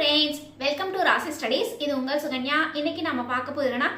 Friends welcome to Rasi studies இது உங்கள் சுகன்யா. இன்னைக்கு நம்ம பார்க்க போகிறோன்னா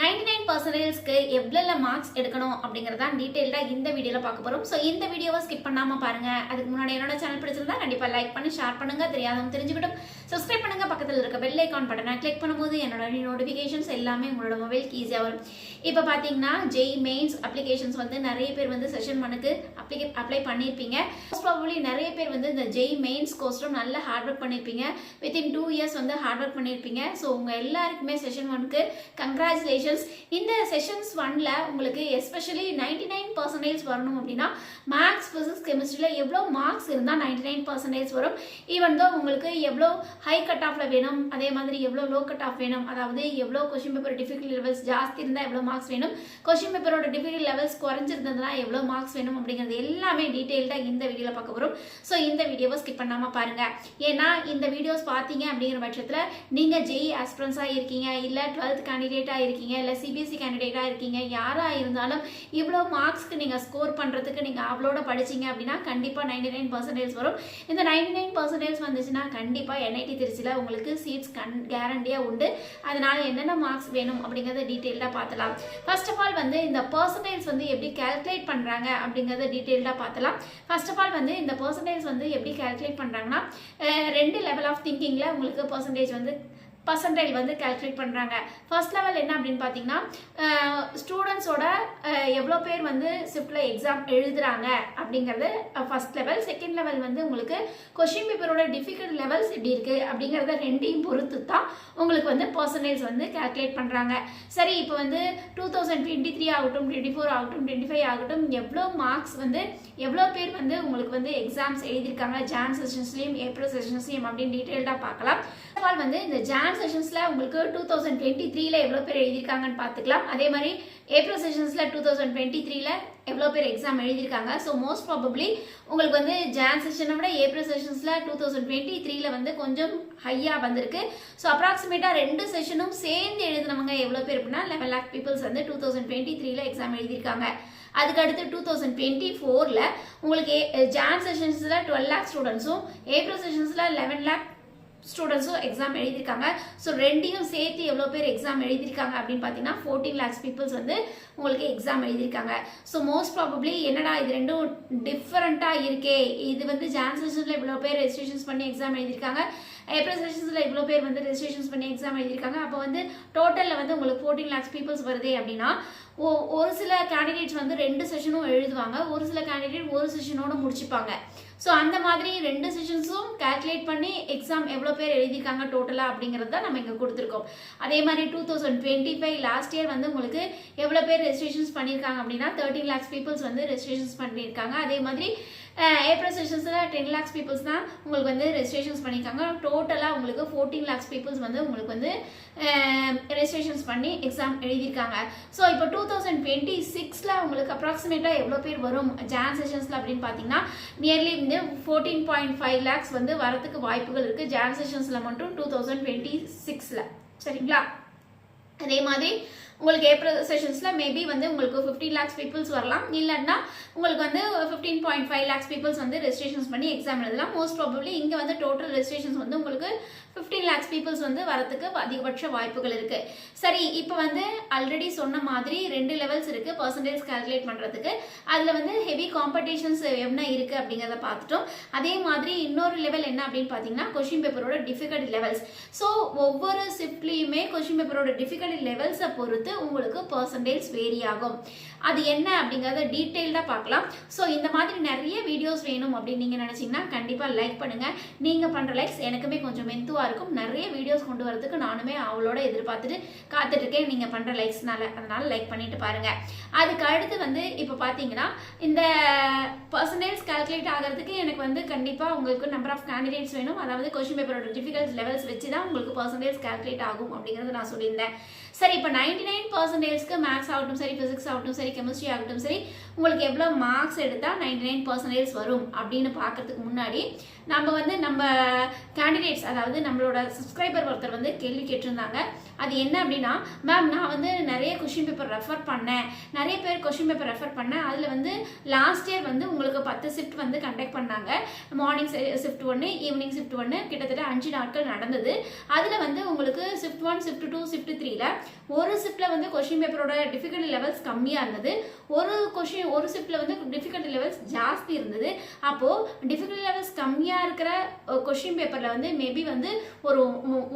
நைன்டி நைன் பர்சன்டேஜ்க்கு எவ்வளோ மார்க்ஸ் எடுக்கணும் அப்படிங்கிறதா டீட்டெயில்டாக இந்த வீடியோவில் பார்க்க போகிறோம் ஸோ இந்த வீடியோவை ஸ்கிப் பண்ணாமல் பாருங்கள் அதுக்கு முன்னாடி என்னோட சேனல் பிடிச்சிருந்தா கண்டிப்பாக லைக் பண்ணி ஷேர் பண்ணுங்கள் தெரியாதவங்க தெரிஞ்சுக்கிட்டும். சப்ஸ்கிரைப் பண்ணுங்கள் பக்கத்தில் இருக்க பெல் ஐக்கான் பட்டனை கிளிக் பண்ணும்போது என்னோட நோட்டிஃபிகேஷன்ஸ் எல்லாமே உங்களோட மொபைலுக்கு ஈஸியாக வரும். இப்போ பார்த்தீங்கன்னா ஜெய் மெயின்ஸ் அப்ளிகேஷன்ஸ் வந்து நிறைய பேர் வந்து செஷன் மனுக்கு அப்ளிகே அப்ளை பண்ணியிருப்பீங்க மோஸ்ட் ப்ராபப்ளி நிறைய பேர் வந்து இந்த ஜெய் மெயின்ஸ் கோஸ்டும் நல்ல ஹார்ட் ஒர்க் பண்ணியிருப்பீங்க வித்தின் டூ இயர்ஸ் வந்து ஹார்ட் ஒர்க் பண்ணியிருப்பீங்க ஸோ உங்கள் எல்லாருக்குமே செஷன் ஒனுக்கு கங்க்ராச்சுலேஷன்ஸ் இந்த செஷன்ஸ் ஒனில் உங்களுக்கு எஸ்பெஷலி நைன்டி நைன் பர்சன்டேஜ் வரணும் அப்படின்னா மேக்ஸ் ஃபிசிக்ஸ் கெமிஸ்ட்ரியில் எவ்வளோ மார்க்ஸ் இருந்தால் நைன்டி நைன் பர்சன்டேஜ் வரும். ஈவன் தான் உங்களுக்கு எவ்வளோ ஹை கட் ஆஃப்ல வேணும். அதே மாதிரி எவ்வளோ லோ கட் ஆஃப் வேணும். அதாவது எவ்வளோ கொஷின் பேப்பர் டிஃபிகல்ட் லெவல்ஸ் ஜாஸ்தி இருந்தால் எவ்வளோ மார்க்ஸ் வேணும். கொஷின் பேப்பரோட டிஃபிகல்ட் லெவல்ஸ் குறைஞ்சிருந்ததுனா எவ்வளோ மார்க்ஸ் வேணும் அப்படிங்கிறது எல்லாமே டீட்டெயில்டாக இந்த வீடியோவில் பார்க்க வரும் ஸோ இந்த வீடியோவை ஸ்கிப் பண்ணாமல் பாருங்கள் ஏன்னா இந்த வீடியோஸ் பார்த்தீங்க அப்படிங்கிற பட்சத்தில் நீங்கள் ஜெய் ஆஸ்பிரன்ஸாக இருக்கீங்க இல்லை டுவெல்த் கேண்டிடேட்டாக இருக்கீங்க இல்லை சிபிஎஸ்சி கேண்டிடேட்டாக இருக்கீங்க யாராக இருந்தாலும் இவ்வளோ மார்க்ஸ்க்கு நீங்கள் ஸ்கோர் பண்ணுறதுக்கு நீங்கள் அவ்வளோட படிச்சீங்க அப்படின்னா கண்டிப்பாக நைன்டி நைன் பர்சன்டேஜ் வரும். இந்த நைன்டி நைன் பர்சன்டேஜ் வந்துச்சுன்னா கண்டிப்பாக என்ஐடி திருச்சியில் உங்களுக்கு சீட்ஸ் கண் கேரண்டியாக உண்டு. அதனால் என்னென்ன மார்க்ஸ் வேணும் அப்படிங்கிறத டீட்டெயில்டாக பார்த்துலாம். ஃபர்ஸ்ட் ஆஃப் ஆல் வந்து இந்த பர்சன்டேஜ் வந்து எப்படி கால்குலேட் பண்ணுறாங்க அப்படிங்கிறத டீட்டெயில்டாக பார்த்தலாம். ஃபர்ஸ்ட் ஆஃப் ஆல் வந்து இந்த பர்சன்டேஜ் வந்து எப்படி கால்குலேட் பண்ணுறாங்கன்னா ரெண்டு லெவல் ஆஃப் திங்கிங்கில் உங்களுக்கு பர்சன்டேஜ் வந்து பர்சன்டைல் வந்து கால்குலேட் பண்ணுறாங்க ஃபர்ஸ்ட் லெவல் என்ன அப்படின்னு பார்த்தீங்கன்னா ஸ்டூடெண்ட்ஸோட எவ்வளோ பேர் வந்து ஷிஃப்டில் எக்ஸாம் எழுதுறாங்க அப்படிங்கிறது ஃபர்ஸ்ட் லெவல் செகண்ட் லெவல் வந்து உங்களுக்கு கொஷின் பேப்பரோட டிஃபிகல்ட் லெவல்ஸ் எப்படி இருக்குது அப்படிங்கிறத ரெண்டையும் பொறுத்து தான் உங்களுக்கு வந்து பர்சன்டேஜ் வந்து கால்குலேட் பண்ணுறாங்க சரி இப்போ வந்து டூ தௌசண்ட் டுவெண்ட்டி த்ரீ ஆகட்டும் டுவெண்ட்டி ஃபோர் ஆகட்டும் டுவெண்ட்டி ஃபைவ் ஆகட்டும் எவ்வளோ மார்க்ஸ் வந்து எவ்வளோ பேர் வந்து உங்களுக்கு வந்து எக்ஸாம்ஸ் எழுதியிருக்காங்க ஜான் செஷன்ஸ்லேயும் ஏப்ரல் செஷன்ஸ்லையும் அப்படின்னு டீட்டெயில்டாக பார்க்கலாம். ஆல் வந்து இந்த ஜான் செஷன்ஸில் உங்களுக்கு டூ தௌசண்ட் டுவெண்ட்டி த்ரீல எவ்வளோ பேர் எழுதியிருக்காங்கன்னு பார்த்துக்கலாம். அதே மாதிரி ஏப்ரல் செஷன்ஸில் டூ தௌசண்ட் டுவெண்ட்டி த்ரீல எவ்வளோ பேர் எக்ஸாம் எழுதியிருக்காங்க. ஸோ மோஸ்ட் ப்ராபப்ளி உங்களுக்கு வந்து ஜான் செஷனை விட ஏப்ரல் செஷன்ஸில் டூ தௌசண்ட் டுவெண்ட்டி த்ரீல வந்து கொஞ்சம் ஹையாக வந்திருக்கு. ஸோ அப்ராக்சிமேட்டாக ரெண்டு செஷனும் சேர்ந்து எழுதினவங்க எவ்வளோ பேர் அப்படின்னா லெவன் லேக் பீப்புள்ஸ் வந்து டூ தௌசண்ட் டுவெண்ட்டி த்ரீல எக்ஸாம் எழுதியிருக்காங்க. அதுக்கு அடுத்து டூ தௌசண்ட் டுவெண்ட்டி ஃபோரில் உங்களுக்கு ஜான் செஷன்ஸில் டுவெல் லேக் ஸ்டூடெண்ட்ஸும் ஏப்ரல் செஷன்ஸில் லெவன் லேக் ஸ்டூடெண்ட்ஸும் எக்ஸாம் எழுதியிருக்காங்க. ஸோ ரெண்டையும் சேர்த்து எவ்வளோ பேர் எக்ஸாம் எழுதியிருக்காங்க அப்படின்னு பார்த்தீங்கன்னா ஃபோர்டீன் லேக்ஸ் பீப்புள்ஸ் வந்து உங்களுக்கு எக்ஸாம் எழுதியிருக்காங்க. ஸோ மோஸ்ட் ப்ராபப்ளி என்னடா இது ரெண்டும் டிஃப்ரெண்ட்டாக இருக்கே? இது வந்து ஜான் இவ்வளோ பேர் ரெஜிஸ்ட்ரேஷன்ஸ் பண்ணி எக்ஸாம் எழுதியிருக்காங்க. ஏப்ரல் செஷன்ஸில் இவ்வளோ பேர் வந்து ரெஜிஸ்ட்ரேஷன்ஸ் பண்ணி எக்ஸாம் எழுதியிருக்காங்க. அப்போ வந்து டோட்டலில் வந்து உங்களுக்கு ஃபோர்டீன் லேக்ஸ் பீப்புள்ஸ் வருதே அப்படின்னா ஓ ஒரு சில கேண்டிடேட்ஸ் வந்து ரெண்டு செஷனும் எழுதுவாங்க. ஒரு சில கேண்டிடேட் ஒரு செஷனோட முடிச்சுப்பாங்க. ஸோ அந்த மாதிரி ரெண்டு செஷன்ஸும் கால்குலேட் பண்ணி எக்ஸாம் எவ்வளோ பேர் எழுதியிருக்காங்க டோட்டலாக அப்படிங்கிறது தான் நம்ம இங்கே கொடுத்துருக்கோம். அதே மாதிரி two thousand twenty five last year வந்து உங்களுக்கு எவ்வளோ பேர் ரெஜிஸ்ட்ரேஷன்ஸ் பண்ணியிருக்காங்க அப்படின்னா தேர்ட்டின் லேக்ஸ் பீப்புள்ஸ் வந்து ரெஜிஸ்ட்ரேஷன்ஸ் பண்ணியிருக்காங்க. அதே மாதிரி ஏப்ரல் செஷன்ஸில் டென் லேக்ஸ் பீப்புள்ஸ் தான் உங்களுக்கு வந்து ரெஜிஸ்ட்ரேஷன்ஸ் பண்ணியிருக்காங்க. டோட்டலாக உங்களுக்கு ஃபோர்டீன் லேக்ஸ் பீப்புள்ஸ் வந்து உங்களுக்கு வந்து ரெஜிஸ்ட்ரேஷன்ஸ் பண்ணி எக்ஸாம் எழுதியிருக்காங்க. ஸோ இப்போ டூ தௌசண்ட் டுவெண்ட்டி சிக்ஸில் உங்களுக்கு அப்ராக்சிமேட்டாக எவ்வளோ பேர் வரும்? ஜான் செஷன்ஸில் அப்படின்னு பார்த்தீங்கன்னா நியர்லி வந்து ஃபோர்டீன் பாயிண்ட் ஃபைவ் லேக்ஸ் வந்து வரத்துக்கு வாய்ப்புகள் இருக்குது ஜான் செஷன்ஸில் மட்டும் டூ தௌசண்ட் டுவெண்ட்டி சிக்ஸில் சரிங்களா? அதே மாதிரி உங்களுக்கு ஏப்ரல் செஷன்ஸில் மேபி வந்து உங்களுக்கு ஃபிஃப்டீன் லேக்ஸ் பீப்புள்ஸ் வரலாம். இல்லைன்னா உங்களுக்கு வந்து fifteen point five lakhs peoples வந்து ரெஜிஸ்ட்ரேஷன்ஸ் பண்ணி எக்ஸாம் எழுதலாம். மோஸ்ட் ப்ராபப்ளி இங்கே வந்து டோட்டல் ரெஜிஸ்ட்ரேஷன்ஸ் வந்து உங்களுக்கு ஃபிஃப்டீன் லேக்ஸ் பீப்புள்ஸ் வந்து வரத்துக்கு அதிகபட்ச வாய்ப்புகள் இருக்கு. சரி இப்போ வந்து ஆல்ரெடி சொன்ன மாதிரி ரெண்டு லெவல்ஸ் இருக்கு பர்சன்டேஜ் கால்குலேட் பண்ணுறதுக்கு அதில் வந்து ஹெவி காம்படிஷன்ஸ் என்ன இருக்கு அப்படிங்கிறத பார்த்துட்டோம். அதே மாதிரி இன்னொரு லெவல் என்ன அப்படின்னு பார்த்தீங்கன்னா கொஷின் பேப்பரோட டிஃபிகல்ட் லெவல்ஸ் ஸோ ஒவ்வொரு ஷிஃப்ட்லேயுமே கொஷின் பேப்பரோட டிஃபிகல்ட் லெவல்ஸை பொறுத்து உங்களுக்கு பர்சன்டேஜ் வேரி ஆகும். அது என்ன அப்படிங்கிறத டீட்டெயில்டாக பார்க்கலாம். ஸோ இந்த மாதிரி நிறைய வீடியோஸ் வேணும் அப்படின்னு நீங்கள் நினச்சிங்கன்னா கண்டிப்பாக லைக் பண்ணுங்கள் நீங்கள் பண்ணுற லைக்ஸ் எனக்குமே கொஞ்சம் மென்த்துவாக இருக்கும். நிறைய வீடியோஸ் கொண்டு வரதுக்கு நானுமே அவளோட எதிர்பார்த்துட்டு காத்துட்ருக்கேன். நீங்கள் பண்ணுற லைக்ஸ்னால அதனால் லைக் பண்ணிட்டு பாருங்கள் அதுக்கு அடுத்து வந்து இப்போ பார்த்தீங்கன்னா இந்த பர்சன்டேஜ் கால்குலேட் ஆகிறதுக்கு எனக்கு வந்து கண்டிப்பாக உங்களுக்கு நம்பர் ஆஃப் கேண்டிடேட்ஸ் வேணும். அதாவது கொஷின் பேப்பரோட டிஃபிகல்ட் லெவல்ஸ் வச்சு தான் உங்களுக்கு பர்சன்டேஜ் கால்குலேட் ஆகும் அப்படிங்கிறது நான் சொல்லியிருந்தேன். சரி இப்போ நைன்டி நைன் பர்சன்டேஜ்க்கு மேக்ஸ் ஆகட்டும் சரி ஃபிசிக்ஸ் ஆகட்டும் சரி கெமிஸ்ட்ரி ஆகட்டும் சரி உங்களுக்கு எவ்வளோ மார்க்ஸ் எடுத்தால் நைன்டி நைன் பர்சன்டேஜ் வரும் அப்படின்னு பார்க்கறதுக்கு முன்னாடி நம்ம வந்து நம்ம கேண்டிடேட்ஸ் அதாவது நம்மளோட சப்ஸ்கிரைபர் ஒருத்தர் வந்து கேள்வி கேட்டிருந்தாங்க. அது என்ன அப்படின்னா மேம் நான் வந்து நிறைய கொஷின் பேப்பர் ரெஃபர் பண்ணேன். நிறைய பேர் கொஷின் பேப்பர் ரெஃபர் பண்ணேன். அதில் வந்து லாஸ்ட் இயர் வந்து உங்களுக்கு பத்து ஷிஃப்ட் வந்து கண்டக்ட் பண்ணாங்க. மார்னிங் ஷிஃப்ட் ஒன்று ஈவினிங் ஷிஃப்ட் ஒன்று கிட்டத்தட்ட அஞ்சு நாட்கள் நடந்தது. அதில் வந்து உங்களுக்கு shift one shift two shift த்ரீல ஒரு ஷிஃப்ட்டில் வந்து கொஷின் பேப்பரோட டிஃபிகல்ட்டி லெவல்ஸ் கம்மியாக இருந்தது. ஒரு கொஷின் ஒரு ஷிஃப்ட்டில் வந்து டிஃபிகல்ட்டி லெவல்ஸ் ஜாஸ்தி இருந்தது. அப்போது டிஃபிகல்ட்டி லெவல்ஸ் கம்மியாக இருக்கிற கொஷின் பேப்பரில் வந்து மேபி வந்து ஒரு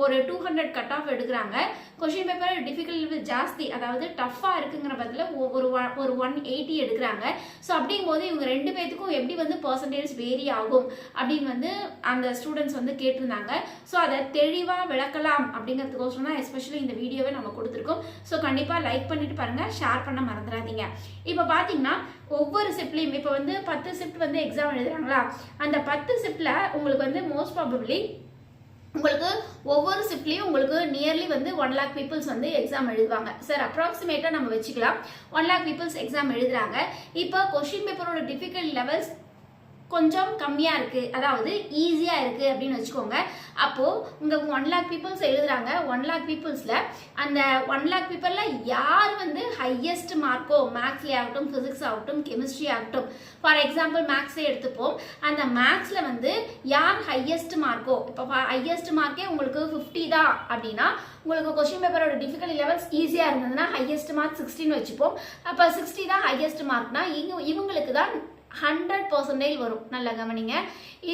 ஒரு டூ ஹண்ட்ரட் கட் ஆஃப் எடுக்கிறாங்க. கொஷின் பேப்பர் டிஃபிகல்ட் ஜாஸ்தி அதாவது டஃப்பாக இருக்குங்கிற பதில் ஒரு ஒரு ஒன் எயிட்டி எடுக்கிறாங்க. ஸோ அப்படிங்கும்போது இவங்க ரெண்டு பேத்துக்கும் எப்படி வந்து பர்சன்டேஜ் வேரி ஆகும் அப்படின்னு வந்து அந்த ஸ்டூடெண்ட்ஸ் வந்து கேட்டிருந்தாங்க. ஸோ அதை தெளிவாக விளக்கலாம் அப்படிங்கிறதுக்கோசரம் தான் எஸ்பெஷலி இந்த வீடியோவை நம்ம கொடுத்துருக்கோம். ஸோ கண்டிப்பாக லைக் பண்ணிட்டு பாருங்கள் ஷேர் பண்ண மறந்துடாதீங்க இப்போ பார்த்தீங்கன்னா ஒவ்வொரு ஷிஃப்ட்லேயும் இப்போ வந்து பத்து ஷிஃப்ட் வந்து எக்ஸாம் எழுதுறாங்களா? அந்த பத்து ஷிஃப்டில் உங்களுக்கு வந்து மோஸ்ட் ப்ராபப்ளி உங்களுக்கு ஒவ்வொரு ஷிஃப்ட்லேயும் உங்களுக்கு நியர்லி வந்து ஒன் லேக் பீப்புள்ஸ் வந்து எக்ஸாம் எழுதுவாங்க. சார் அப்ராக்சிமேட்டாக நம்ம வச்சுக்கலாம். ஒன் லேக் பீப்புள்ஸ் எக்ஸாம் எழுதுறாங்க. இப்போ கொஷின் பேப்பரோட டிஃபிகல்ட் லெவல்ஸ் கொஞ்சம் கம்மியாக இருக்குது அதாவது ஈஸியாக இருக்குது அப்படின்னு வச்சுக்கோங்க. அப்போது உங்கள் ஒன் லேக் பீப்புள்ஸ் எழுதுகிறாங்க ஒன் லேக் பீப்புள்ஸில் அந்த ஒன் லேக் பீப்புளில் யார் வந்து ஹையஸ்ட் மார்க்கோ மேக்ஸ்லேயே ஆகட்டும் ஃபிசிக்ஸ் ஆகட்டும் கெமிஸ்ட்ரி ஆகட்டும். ஃபார் எக்ஸாம்பிள் மேக்ஸே எடுத்துப்போம். அந்த மேக்ஸில் வந்து யார் ஹையஸ்ட் மார்க்கோ இப்போ ஹையஸ்ட் மார்க்கே உங்களுக்கு ஃபிஃப்டி தான் அப்படின்னா உங்களுக்கு கொஸ்டின் பேப்பரோட டிஃபிகல்ட் லெவல்ஸ் ஈஸியாக இருந்ததுன்னா ஹையஸ்ட் மார்க் சிக்ஸ்டின்னு வச்சுப்போம். அப்போ சிக்ஸ்டி தான் ஹையஸ்ட் மார்க்னா இவங்க இவங்களுக்கு தான் ஹண்ட்ரட் பர்சன்டேஜ் வரும். நல்லா கவனிங்க.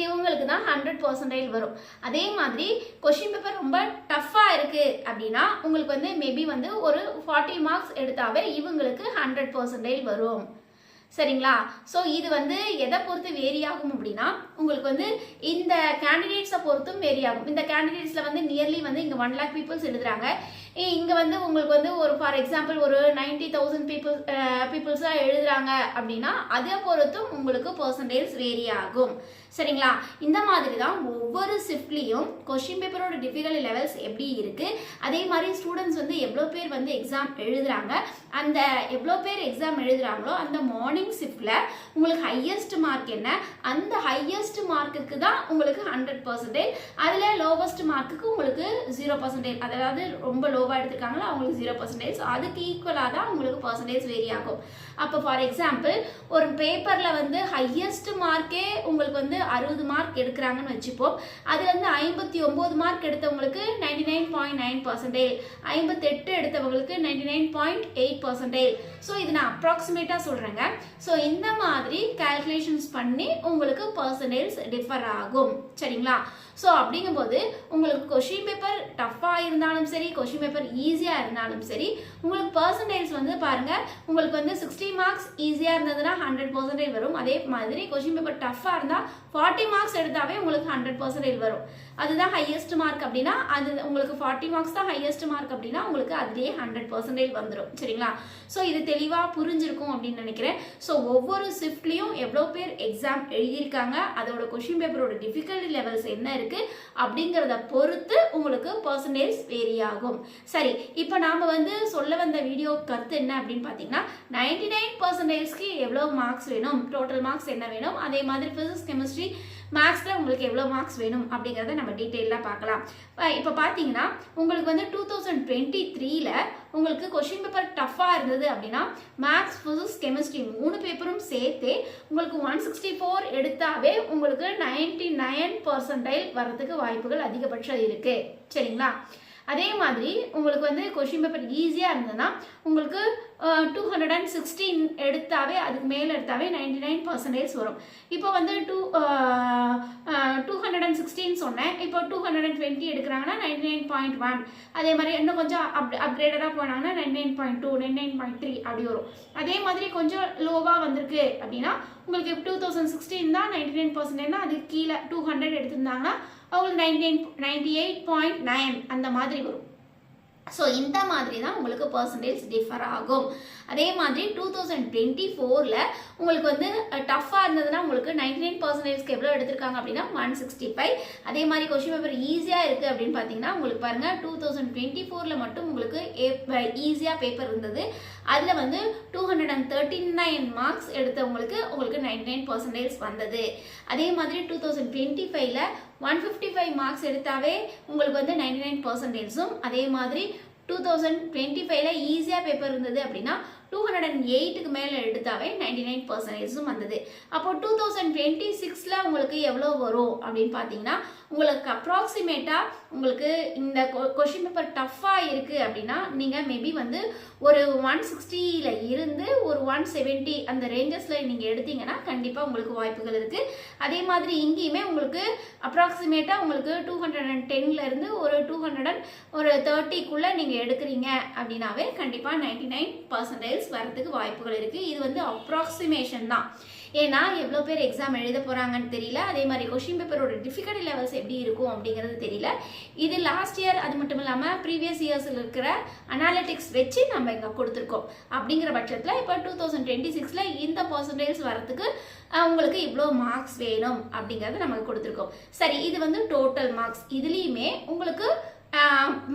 இவங்களுக்கு தான் ஹண்ட்ரட் பர்சன்டேஜ் வரும். அதே மாதிரி கொஷின் பேப்பர் ரொம்ப டஃப்பாக இருக்குது அப்படின்னா உங்களுக்கு வந்து மேபி வந்து ஒரு ஃபார்ட்டி மார்க்ஸ் எடுத்தாவே இவங்களுக்கு ஹண்ட்ரட் பர்சன்டேஜ் வரும். சரிங்களா? ஸோ இது வந்து எதை பொறுத்து வேரி ஆகும் அப்படின்னா உங்களுக்கு வந்து இந்த கேண்டிடேட்ஸை பொறுத்தும் வேரி ஆகும். இந்த கேண்டிடேட்ஸில் வந்து நியர்லி வந்து இங்கே ஒன் லேக் பீப்புள்ஸ் எழுதுறாங்க. இங்கே வந்து உங்களுக்கு வந்து ஒரு ஃபார் எக்ஸாம்பிள் ஒரு நைன்டி தௌசண்ட் பீப்புள் பீப்புள்ஸாக எழுதுறாங்க அப்படின்னா அதை பொறுத்தும் உங்களுக்கு பர்சன்டேஜ் வேரி ஆகும். சரிங்களா? இந்த மாதிரி தான் ஒவ்வொரு ஷிஃப்ட்லேயும் கொஷின் பேப்பரோட டிஃபிகல்ட் லெவல்ஸ் எப்படி இருக்குது அதே மாதிரி ஸ்டூடெண்ட்ஸ் வந்து எவ்வளோ பேர் வந்து எக்ஸாம் எழுதுறாங்க? அந்த எவ்வளோ பேர் எக்ஸாம் எழுதுறாங்களோ அந்த மார்னிங் ஷிஃப்டில் உங்களுக்கு ஹையஸ்ட் மார்க் என்ன? அந்த ஹையஸ்ட் மார்க்குக்கு தான் உங்களுக்கு ஹண்ட்ரட் பர்சன்டேஜ் அதில் லோவஸ்ட் மார்க்குக்கு உங்களுக்கு ஜீரோ பர்சன்டேஜ் அதாவது ரொம்ப லோவாக எடுத்திருக்காங்களோ அவங்களுக்கு ஜீரோ பர்சன்டேஜ் அதுக்கு ஈக்குவலாக தான் உங்களுக்கு பர்சன்டேஜ் வேரி ஆகும். அப்போ ஃபார் எக்ஸாம்பிள் ஒரு பேப்பரில் வந்து ஹையஸ்ட் மார்க்கே உங்களுக்கு வந்து அறுபது மார்க் எடுக்கிறாங்கன்னு வச்சுப்போம். அது வந்து ஐம்பத்தி ஒம்பது mark எடுத்தவங்களுக்கு ninety nine point nine percentage ஐம்பத்தெட்டு எடுத்தவங்களுக்கு ninety nine point eight percentage so இது நான் அப்ராக்சிமேட்டாக சொல்கிறேங்க ஸோ இந்த மாதிரி கால்குலேஷன்ஸ் பண்ணி உங்களுக்கு பர்சன்டேஜ் டிஃபர் ஆகும். சரிங்களா? ஸோ அப்படிங்கும்போது உங்களுக்கு கொஷின் பேப்பர் டஃப்பாக இருந்தாலும் சரி கொஷின் பேப்பர் ஈஸியாக இருந்தாலும் சரி உங்களுக்கு பர்சன்டேஜ் வந்து பாருங்கள் உங்களுக்கு வந்து சிக்ஸ்டி மார்க்ஸ் ஈஸியாக இருந்ததுன்னா ஹண்ட்ரட் பர்சன்டேஜ் வரும். அதே மாதிரி கொஷின் பேப்பர் டஃப்பாக இருந்தால் ஃபார்ட்டி மார்க்ஸ் எடுத்தாவே உங்களுக்கு ஹண்ட்ரட் பர்சன்டேஜ் வரும். அதுதான் ஹையஸ்ட் மார்க் அப்படின்னா அது உங்களுக்கு ஃபார்ட்டி மார்க்ஸ் தான் ஹையஸ்ட் மார்க் அப்படின்னா உங்களுக்கு அதுலேயே ஹண்ட்ரட் பர்சன்டேஜ் வந்துடும் சரிங்களா? ஸோ இது தெளிவாக புரிஞ்சிருக்கும் அப்படின்னு நினைக்கிறேன். ஸோ ஒவ்வொரு ஷிஃப்ட்லேயும் எவ்வளோ பேர் எக்ஸாம் எழுதியிருக்காங்க அதோட கொஷின் பேப்பரோட டிஃபிகல்ட்டி லெவல்ஸ் என்ன இருக்குது அப்படிங்கிறத பொறுத்து உங்களுக்கு பர்சன்டேஜ் வேரி ஆகும். சரி இப்போ நாம் வந்து சொல்ல வந்த வீடியோ கருத்து என்ன அப்படின்னு பார்த்தீங்கன்னா நைன்டி நைன் பர்சன்டேஜ்க்கு எவ்வளோ மார்க்ஸ் வேணும்? டோட்டல் மார்க்ஸ் என்ன வேணும்? அதே மாதிரி ஃபிசிக்ஸ் கெமிஸ்ட்ரி மேக்ஸில் உங்களுக்கு எவ்வளோ மார்க்ஸ் வேணும் அப்படிங்கிறத நம்ம டீட்டெயிலாக பார்க்கலாம். இப்போ பார்த்தீங்கன்னா உங்களுக்கு வந்து டூ தௌசண்ட் டுவெண்ட்டி த்ரீல உங்களுக்கு கொஷின் பேப்பர் டஃப்பாக இருந்தது அப்படின்னா மேக்ஸ் ஃபிசிக்ஸ் கெமிஸ்ட்ரி மூணு பேப்பரும் சேர்த்தே உங்களுக்கு ஒன் சிக்ஸ்டி ஃபோர் எடுத்தாவே உங்களுக்கு நைன்டி நைன் பர்சன்டைல் வர்றதுக்கு வாய்ப்புகள் அதிகபட்சம் இருக்குது சரிங்களா? அதே மாதிரி உங்களுக்கு வந்து கொஷின் பேப்பர் ஈஸியாக இருந்ததுன்னா உங்களுக்கு டூ ஹண்ட்ரட் அண்ட் சிக்ஸ்டீன் எடுத்தாவே அதுக்கு மேலே எடுத்தாவே நைன்டி நைன் பர்சன்டேஜ் வரும். இப்போ வந்து two two hundred and sixteen சொன்னேன். இப்போ டூ ஹண்ட்ரட் அண்ட் டுவெண்ட்டி எடுக்கிறாங்கன்னா நைன்டி நைன் பாயிண்ட் ஒன் அதே மாதிரி இன்னும் கொஞ்சம் அப் அப்கிரேடடாக போனாங்கன்னா nine nine point two nine nine point three அப்படி வரும். அதே மாதிரி கொஞ்சம் லோவாக வந்திருக்கு அப்படின்னா உங்களுக்கு டூ தௌசண்ட் சிக்ஸ்டீன் தான் நைன்டி நைன் பர்சன்டேஜ்னா அது கீழே டூ ஹண்ட்ரட் எடுத்திருந்தாங்கன்னா அவங்களுக்கு ninety nine ninety eight point nine அந்த மாதிரி வரும். ஸோ இந்த மாதிரி தான் உங்களுக்கு பர்சன்டேஜ் டிஃபர் ஆகும். அதே மாதிரி டூ தௌசண்ட் டுவெண்ட்டி ஃபோரில் உங்களுக்கு வந்து டஃப்பாக இருந்ததுன்னா உங்களுக்கு நைன்டி நைன் பர்சன்டேஜ்க்கு எவ்வளோ எடுத்திருக்காங்க அப்படின்னா ஒன் சிக்ஸ்டி ஃபைவ் அதே மாதிரி கொஷின் பேப்பர் ஈஸியாக இருக்குது அப்படின்னு பார்த்தீங்கன்னா உங்களுக்கு பாருங்கள் டூ தௌசண்ட் டுவெண்ட்டி ஃபோரில் மட்டும் உங்களுக்கு ஈஸியாக பேப்பர் இருந்தது. அதில் வந்து two hundred and thirty nine marks எடுத்தவங்களுக்கு உங்களுக்கு நைன்டி நைன் பர்சன்டேஜ் வந்தது. அதே மாதிரி டூ தௌசண்ட் டுவெண்ட்டி ஃபைவ்ல ஒன் ஃபிஃப்டி ஃபைவ் மார்க்ஸ் எடுத்தாவே உங்களுக்கு வந்து நைன்டி நைன் பர்சன்டேஜும் அதே மாதிரி டூ தௌசண்ட் டுவெண்ட்டி ஃபைவ்ல ஈஸியாக பேப்பர் இருந்தது அப்படின்னா டூ ஹண்ட்ரட் அண்ட் எயிட்டுக்கு மேலே எடுத்தாவே நைன்டி நைன் பர்சன்டேஜும் வந்தது. அப்போ டூ தௌசண்ட் டுவெண்ட்டி சிக்ஸில் உங்களுக்கு எவ்வளோ வரும் அப்படின்னு பார்த்தீங்கன்னா உங்களுக்கு அப்ராக்சிமேட்டாக உங்களுக்கு இந்த கொஷின் பேப்பர் டஃப்பாக இருக்குது அப்படின்னா நீங்கள் மேபி வந்து ஒரு ஒன் சிக்ஸ்டியில் இருந்து ஒரு ஒன் செவன்ட்டி அந்த ரேஞ்சஸில் நீங்கள் எடுத்தீங்கன்னா கண்டிப்பாக உங்களுக்கு வாய்ப்புகள் இருக்குது அதே மாதிரி இங்கேயுமே உங்களுக்கு அப்ராக்சிமேட்டாக உங்களுக்கு டூ ஹண்ட்ரட் அண்ட் டென்லேருந்து ஒரு டூ ஹண்ட்ரட் அண்ட் ஒரு தேர்ட்டிக்குள்ளே நீங்கள் எடுக்கிறீங்க அப்படின்னாவே கண்டிப்பாக நைன்டி நைன் பர்சன்டேஜ் வரதுக்கு வாய்ப்புகள் இருக்குது இது வந்து அப்ராக்சிமேஷன் தான். ஏன்னா எவ்வளோ பேர் எக்ஸாம் எழுத போகிறாங்கன்னு தெரியல. அதே மாதிரி கொஷின் பேப்பரோட டிஃபிகல்ட்டி லெவல்ஸ் எப்படி இருக்கும் அப்படிங்கிறது தெரியல. இது லாஸ்ட் இயர் அது மட்டும் இல்லாமல் ப்ரீவியஸ் இயர்ஸில் இருக்கிற அனாலிட்டிக்ஸ் வச்சு நம்ம இங்கே கொடுத்துருக்கோம். அப்படிங்கிற பட்சத்தில் இப்போ டூ தௌசண்ட் டுவெண்ட்டி சிக்ஸில் இந்த பர்சன்டேஜ் வரத்துக்கு உங்களுக்கு இவ்வளோ மார்க்ஸ் வேணும் அப்படிங்கிறத நமக்கு கொடுத்துருக்கோம். சரி இது வந்து டோட்டல் மார்க்ஸ் இதுலேயுமே உங்களுக்கு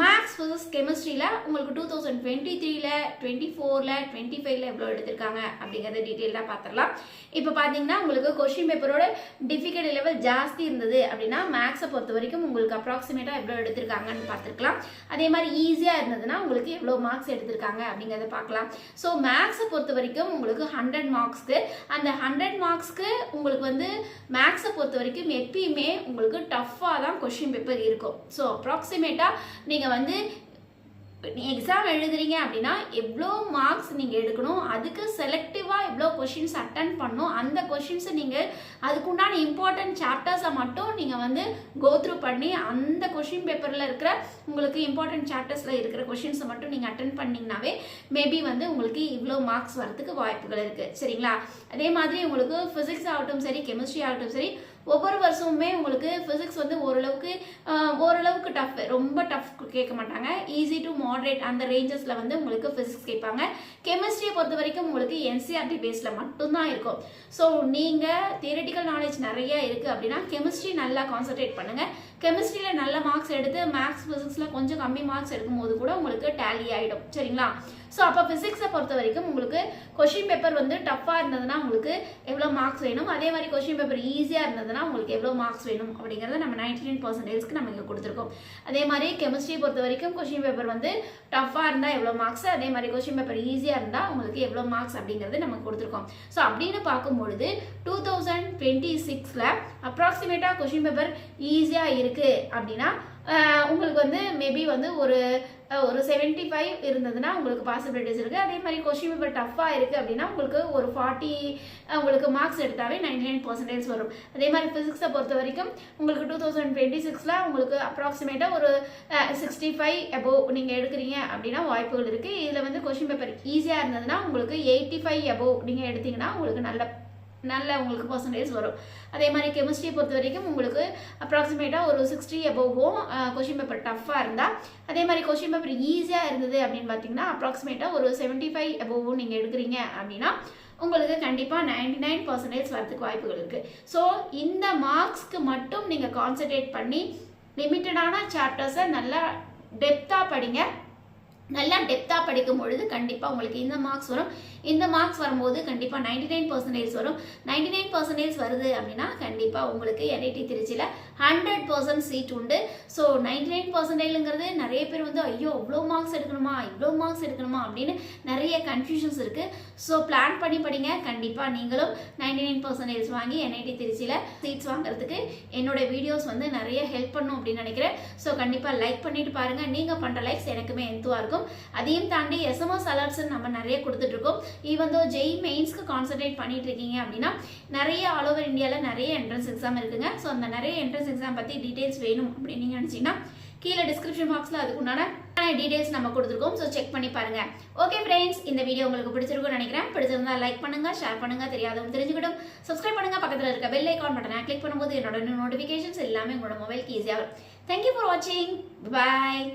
மேக்ஸ் ஃபிசிக்ஸ் கெமிஸ்ட்ரியில் உங்களுக்கு டூ தௌசண்ட் டுவெண்ட்டி த்ரீல டுவெண்ட்டி ஃபோரில் டுவெண்ட்டி ஃபைவ்ல எவ்வளோ எடுத்திருக்காங்க அப்படிங்கிறத டீட்டெயிலாக பார்த்துடலாம் இப்போ பார்த்தீங்கன்னா உங்களுக்கு கொஷின் பேப்பரோட டிஃபிகல்ட் லெவல் ஜாஸ்தி இருந்தது அப்படின்னா மேக்ஸை பொறுத்த வரைக்கும் உங்களுக்கு அப்ராக்சிமேட்டாக எவ்வளோ எடுத்திருக்காங்கன்னு பார்த்துருக்கலாம் அதே மாதிரி ஈஸியாக இருந்ததுன்னா உங்களுக்கு எவ்வளோ மார்க்ஸ் எடுத்திருக்காங்க அப்படிங்கிறத பார்க்கலாம் ஸோ மேக்ஸை பொறுத்த வரைக்கும் உங்களுக்கு ஹண்ட்ரட் மார்க்ஸ்க்கு அந்த ஹண்ட்ரட் மார்க்ஸ்க்கு உங்களுக்கு வந்து மேக்ஸை பொறுத்த வரைக்கும் எப்பயுமே உங்களுக்கு டஃப்பாக தான் கொஷின் பேப்பர் இருக்கும். ஸோ அப்ராக்சிமேட்டாக நீங்கள் வந்து எக்ஸாம் எழுதுறீங்க அப்படின்னா எவ்வளோ மார்க்ஸ் நீங்கள் எடுக்கணும் அதுக்கு செலக்டிவாக எவ்வளோ கொஷின்ஸ் அட்டன் பண்ணணும் அந்த கொஷின்ஸை நீங்கள் அதுக்குண்டான இம்பார்ட்டன்ட் சாப்டர்ஸை மட்டும் நீங்கள் வந்து கோத்ரூ பண்ணி அந்த கொஷின் பேப்பரில் இருக்கிற உங்களுக்கு இம்பார்ட்டன்ட் சாப்டர்ஸில் இருக்கிற கொஷின்ஸை மட்டும் நீங்கள் அட்டன் பண்ணிங்கனாவே மேபி வந்து உங்களுக்கு இவ்வளோ மார்க்ஸ் வரதுக்கு வாய்ப்புகள் இருக்குது சரிங்களா? அதே மாதிரி உங்களுக்கு ஃபிசிக்ஸ் ஆகட்டும் சரி கெமிஸ்ட்ரி ஆகட்டும் சரி ஒவ்வொரு வருஷமுமே உங்களுக்கு ஃபிசிக்ஸ் வந்து ஓரளவுக்கு ஓரளவுக்கு டஃப் ரொம்ப டஃப் கேட்க மாட்டாங்க. ஈஸி டு மாடரேட் அந்த ரேஞ்சஸில் வந்து உங்களுக்கு ஃபிசிக்ஸ் கேட்பாங்க. கெமிஸ்ட்ரியை பொறுத்த வரைக்கும் உங்களுக்கு என்சிஆர்டி பேஸில் மட்டும்தான் இருக்கும். ஸோ நீங்கள் தியரட்டிக்கல் நாலேஜ் நிறைய இருக்குது அப்படின்னா கெமிஸ்ட்ரி நல்லா கான்சன்ட்ரேட் பண்ணுங்கள் கெமிஸ்ட்ரியில் நல்ல மார்க்ஸ் எடுத்து மேக்ஸ் ஃபிசிக்ஸில் கொஞ்சம் கம்மி மார்க்ஸ் எடுக்கும்போது கூட உங்களுக்கு டேலி ஆகிடும் சரிங்களா? ஸோ அப்போ ஃபிசிக்ஸை பொறுத்த வரைக்கும் உங்களுக்கு கொஷின் பேப்பர் வந்து டஃப்பாக இருந்ததுன்னா உங்களுக்கு எவ்வளோ மார்க்ஸ் வேணும்? அதே மாதிரி கொஷின் பேப்பர் ஈஸியாக இருந்ததுன்னா உங்களுக்கு எவ்வளோ மார்க்ஸ் வேணும்? அப்படிங்கிறத நம்ம நைன்டி நைன் பர்சன்டேஜ்க்கு நம்ம இங்கே கொடுத்துருக்கோம். அதே மாதிரி கெமிஸ்ட்ரி பொறுத்த வரைக்கும் கொஷின் பேப்பர் வந்து டஃப்பாக இருந்தால் எவ்வளோ மார்க்ஸ் அதே மாதிரி கொஷின் பேப்பர் ஈஸியாக இருந்தால் உங்களுக்கு எவ்வளோ மார்க்ஸ் அப்படிங்கிறது நம்ம கொடுத்துருக்கோம். ஸோ அப்படின்னு பார்க்கும்பொழுது டூ தௌசண்ட் டுவெண்ட்டி சிக்ஸில் அப்ராக்சிமேட்டாக கொஷின் பேப்பர் ஈஸியாக இருக்குது அப்படின்னா உங்களுக்கு வந்து மேபி வந்து ஒரு ஒரு செவன்ட்டி ஃபைவ் இருந்ததுன்னா உங்களுக்கு பாசிபிலிட்டிஸ் இருக்குது அதே மாதிரி கொஷின் பேப்பர் டஃப்பாக இருக்குது அப்படின்னா உங்களுக்கு ஒரு ஃபார்ட்டி உங்களுக்கு மார்க்ஸ் எடுத்தாவே நைன்டி நைன் பர்சன்டேஜ் வரும். அதே மாதிரி ஃபிசிக்ஸை பொறுத்த வரைக்கும் உங்களுக்கு டூ தௌசண்ட் டுவெண்ட்டி சிக்ஸில் உங்களுக்கு அப்ராக்சிமேட்டாக ஒரு சிக்ஸ்டி ஃபைவ் அபோவ் நீங்கள் எடுக்கிறீங்க அப்படின்னா வாய்ப்புகள் இருக்குது இதில் வந்து கொஷின் பேப்பர் ஈஸியாக இருந்ததுன்னா உங்களுக்கு எயிட்டி ஃபைவ் அபோவ் நீங்கள் எடுத்தீங்கன்னா உங்களுக்கு நல்ல நல்ல உங்களுக்கு பர்சன்டேஜ் வரும். அதே மாதிரி கெமிஸ்ட்ரி பொறுத்த வரைக்கும் உங்களுக்கு அப்ராக்சிமேட்டாக ஒரு சிக்ஸ்டி எபோவும் கொஷின் பேப்பர் டஃப்பாக இருந்தால் அதே மாதிரி கொஷின் பேப்பர் ஈஸியாக இருந்தது அப்படின்னு பார்த்தீங்கன்னா அப்ராக்சிமேட்டாக ஒரு செவன்ட்டி ஃபைவ் எபோவும் நீங்கள் எடுக்கிறீங்க அப்படின்னா உங்களுக்கு கண்டிப்பாக நைன்டி நைன் பர்சன்டேஜ் வரதுக்கு வாய்ப்புகள் இருக்குது ஸோ இந்த மார்க்ஸ்க்கு மட்டும் நீங்கள் கான்சென்ட்ரேட் பண்ணி லிமிட்டடான சாப்டர்ஸை நல்லா டெப்த்தாக படிங்க. நல்லா டெப்த்தாக படிக்கும் பொழுது கண்டிப்பாக உங்களுக்கு இந்த மார்க்ஸ் வரும். இந்த மார்க்ஸ் வரும்போது கண்டிப்பாக நைன்டி நைன் பர்சன்டேஜ் வரும். நைன்டி நைன் பர்சன்டேஜ் வருது அப்படின்னா கண்டிப்பாக உங்களுக்கு என்ஐடி திருச்சியில் ஹண்ட்ரட் பர்சன்ட் சீட் உண்டு. ஸோ நைன்டி நைன் பர்சன்டேஜ்ங்கிறது நிறைய பேர் வந்து ஐயோ இவ்வளோ மார்க்ஸ் எடுக்கணுமா? இவ்வளோ மார்க்ஸ் எடுக்கணுமா? அப்படின்னு நிறைய கன்ஃபியூஷன்ஸ் இருக்குது ஸோ பிளான் பண்ணி படிங்க. கண்டிப்பாக நீங்களும் நைன்டி நைன் பர்சன்டேஜ் வாங்கி என்ஐடி திருச்சியில் சீட்ஸ் வாங்குறதுக்கு என்னோட வீடியோஸ் வந்து நிறைய ஹெல்ப் பண்ணும் அப்படின்னு நினைக்கிறேன். ஸோ கண்டிப்பாக லைக் பண்ணிட்டு பாருங்கள் நீங்கள் பண்ணுற லைக்ஸ் எனக்குமே எந்துவாக இருக்கும். அதையும் தாண்டி எஸ்எம்எஸ் அலர்ட்ஸ் நம்ம நிறைய கொடுத்துட்ருக்கோம் ஈவன் தோ ஜெய் மெயின்ஸ்க்கு கான்சென்ட்ரேட் பண்ணிட்டு இருக்கீங்க அப்படின்னா நிறைய ஆல் ஓவர் இந்தியாவில் நிறைய என்ட்ரன்ஸ் எக்ஸாம் இருக்குங்க. ஸோ அந்த நிறைய என்ட்ரன்ஸ் எக்ஸாம் பற்றி டீட்டெயில்ஸ் வேணும் அப்படின்னு நீங்கள் நினச்சிங்கன்னா கீழே டிஸ்கிரிப்ஷன் பாக்ஸில் அதுக்குண்டான டீடைல்ஸ் நம்ம கொடுத்துருக்கோம். ஸோ செக் பண்ணி பாருங்க. ஓகே ஃப்ரெண்ட்ஸ் இந்த வீடியோ உங்களுக்கு பிடிச்சிருக்கும்னு நினைக்கிறேன். பிடிச்சிருந்தா லைக் பண்ணுங்க ஷேர் பண்ணுங்க தெரியாதவங்க தெரிஞ்சுக்கிடும் சப்ஸ்கிரைப் பண்ணுங்க பக்கத்தில் இருக்க பெல் ஐக்கான் பட்டனை கிளிக் பண்ணும்போது என்னோட நோட்டிஃபிகேஷன்ஸ் எல்லாமே உங்களோட மொபைலுக்கு ஈஸியாக வரும். தேங்க்யூ ஃபார் வாட்சிங் பாய்